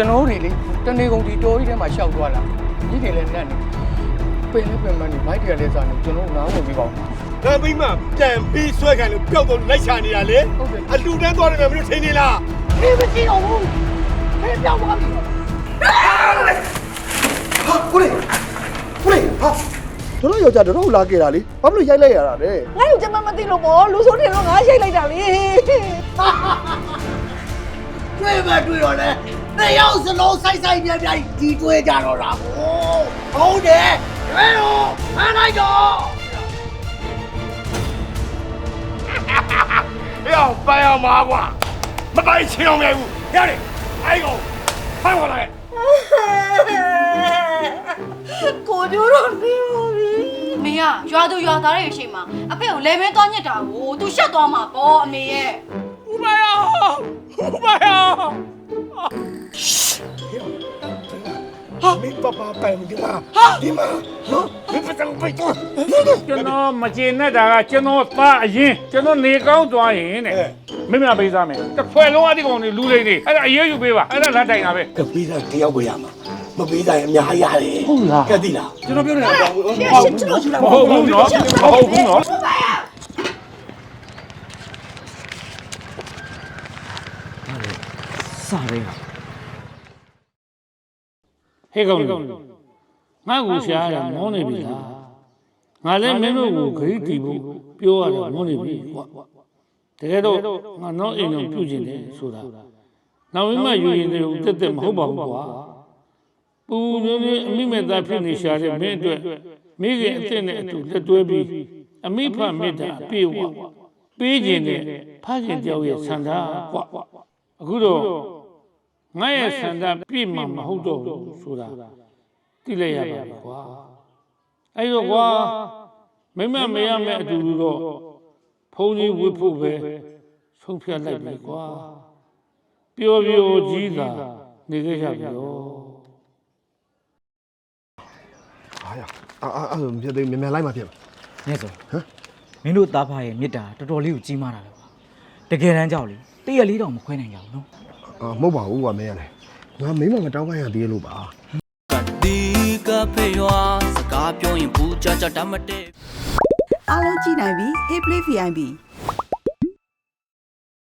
ကျွန်တော်တို့တွေလေတနေကုန်ဒီတိုးကြီးထဲမှာရှောက်သွားတာညီတွေလည်းနတ်နေပင်လည်းပင်မနေဘိုက်တွေကလည်းစားနေကျွန်တော်တို့နားဝင်ပြီးပါဦးဒါမိမပြန်ပြီးဆွဲခံလို့ပျောက်တော့လိုက်ချနေရလေဟုတ်တယ်အလူတန်းသွားတယ်မယ်မင်းတို့ထိနေလားဖေးမကြည့်တော့ဘူးဖေးပြောင်းသွားပြီဟာကိုလေးကိုလေးဟာတို့တော့ယောက်ျားတို့တော့လာခဲ့တာလေဘာဖြစ်လို့ရိုက်လိုက်ရတာလဲငါ့ကိုကျမမသိလို့ပေါ့လူဆိုးတယ်တော့ငါရိုက်လိုက်တာလေတွေ့ပဲတွေ့တော့လေ နှစ်ယောက်စလုံးဆိုင်ဆိုင်ပြပြဒီတွေ့ကြတော့တာကိုဟုတ်တယ်တွေ့တော့ဖမ်းလိုက်တော့ဟေ့အောင်ပိုင်အောင်ပါကွာမပိုင်ချင်အောင်မရဘူးရတယ်အဲ့ကောင်ဖမ်းသွားလိုက်ကိုကျိုးတော့နေပါပြီအမေကရွာသူရွာသားတွေရှိမှာအဖေကိုလဲမဲသွားညစ်တာကိုသူရှက်သွားမှာပေါ့အမေရဲ့ မင်းပပပိုင်ဒီမှာဟာဒီမှာနော်မင်းပတံပိုက်တော့ကျွန်တော်မကျေနပ်တာကကျွန်တော်သားအရင်ကျွန်တော်နေကောင်းသွားရင်တဲ့မင်းမပေးစားမယ်တစ်ဖွဲလုံးအဒီကောင်တွေလူလိမ့်နေအဲ့ဒါအရေးယူပေးပါအဲ့ဒါလက်တိုင်တာပဲကပေးတာတယောက်ပဲရမှာမပေးတာရင်အများကြီးရတယ်ဟုတ်လားကဲသိလားကျွန်တော်ပြောနေတာမဟုတ်ဘူးနော်မဟုတ်ဘူးနော် ဟဲ့ကောင်ငါ့ကိုရှားရမောနေပြီလားငါလည်းမင်းတို့ကိုဂရိတီဖို့ပြောရတယ်မောနေပြီကွာတကယ်တော့ငါတော့အိမ်တော်ပြုတ်ကျင်တယ်ဆိုတာနောက်မင်းမယူရင်တည်းတက်တက်မဟုတ်ပါဘူးကွာပူညင်းနေအမိမဲ့သားဖြစ်နေရှာတဲ့မင်းအတွက်မိခင်အစ်စ်နဲ့အတူလက်တွဲပြီးအမိဖမေတ္တာအပြေဝပေးခြင်းနဲ့ဖခင်ကြောက်ရဲ့ဆန္ဒကွာအခုတော့ ငါရဲ့ဆန္ဒပြည့်မှာမဟုတ်တော့ဘူးဆိုတာသိလိုက်ရပါပြီကွာအဲ့တော့ကွာမိမမရမဲ့အတူတူတော့ဖုန်းကြီးဝတ်ဖို့ပဲဆုံးဖြတ်လိုက်ပြီကွာပျော်ပျော်ကြီးသာနေခဲ့ရပြီရောဟာရအာအာအဲ့လိုမဖြစ်သေးဘူးမြန်မြန်လိုက်မှဖြစ်ပါမြတ်စောဟမ်မင်းတို့သားဖာရဲ့မေတ္တာတော်တော်လေးကိုကြီးမားတာပဲကွာတကယ်တမ်းကြောက်လေတည့်ရလေးတော့မခွဲနိုင်ကြဘူးနော် အာမဟုတ်ပါဘူးကွာမင်းရတယ်ငါမင်းမမတောင်းခိုင်းရသေးလို့ပါဒီကဖေးရွာစကားပြောရင်ဘူးကြကြတတ်မတည့်အားလုံးကြည့်နိုင်ပြီ Hey Play VIP